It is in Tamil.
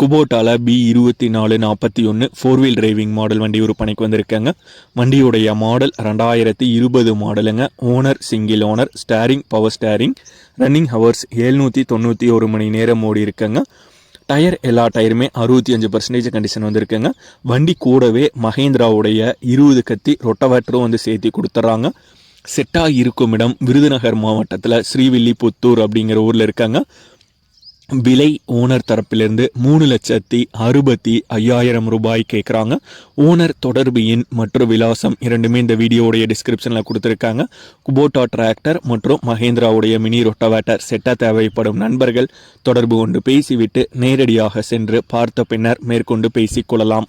குபோட்டாவில் பி இருபத்தி நாலு நாற்பத்தி ஒன்று ஃபோர் வீல் டிரைவிங் மாடல் வண்டி விற்பனைக்கு வந்திருக்காங்க. வண்டியுடைய மாடல் ரெண்டாயிரத்தி இருபது மாடலுங்க owner single owner steering power steering running hours ஏழ்நூற்றி தொண்ணூற்றி ஒரு மணி நேரம் ஓடி இருக்குங்க. டயர் எல்லா டயருமே அறுபத்தி அஞ்சு பர்சன்டேஜ் கண்டிஷன் வந்திருக்குங்க. வண்டி கூடவே மகேந்திராவுடைய இருபது கத்தி ரொட்டவேட்டரும் வந்து சேர்த்து கொடுத்துட்றாங்க செட்டாக இருக்கும் இடம் விருதுநகர் மாவட்டத்தில் ஸ்ரீவில்லிபுத்தூர் அப்படிங்கிற ஊரில் இருக்காங்க. விலை ஓனர் தரப்பிலிருந்து மூணு லட்சத்தி அறுபத்தி ஐயாயிரம் ரூபாய் கேட்குறாங்க ஓனர் தொடர்பு எண் மற்றும் விலாசம் இரண்டுமே இந்த வீடியோவுடைய டிஸ்கிரிப்ஷனில் கொடுத்துருக்காங்க. குபோட்டா டிராக்டர் மற்றும் மகேந்திராவுடைய மினி ரொட்டவேட்டர் செட்ட தேவைப்படும் நண்பர்கள் தொடர்பு கொண்டு பேசிவிட்டு நேரடியாக சென்று பார்த்த பின்னர் மேற்கொண்டு பேசிக்கொள்ளலாம்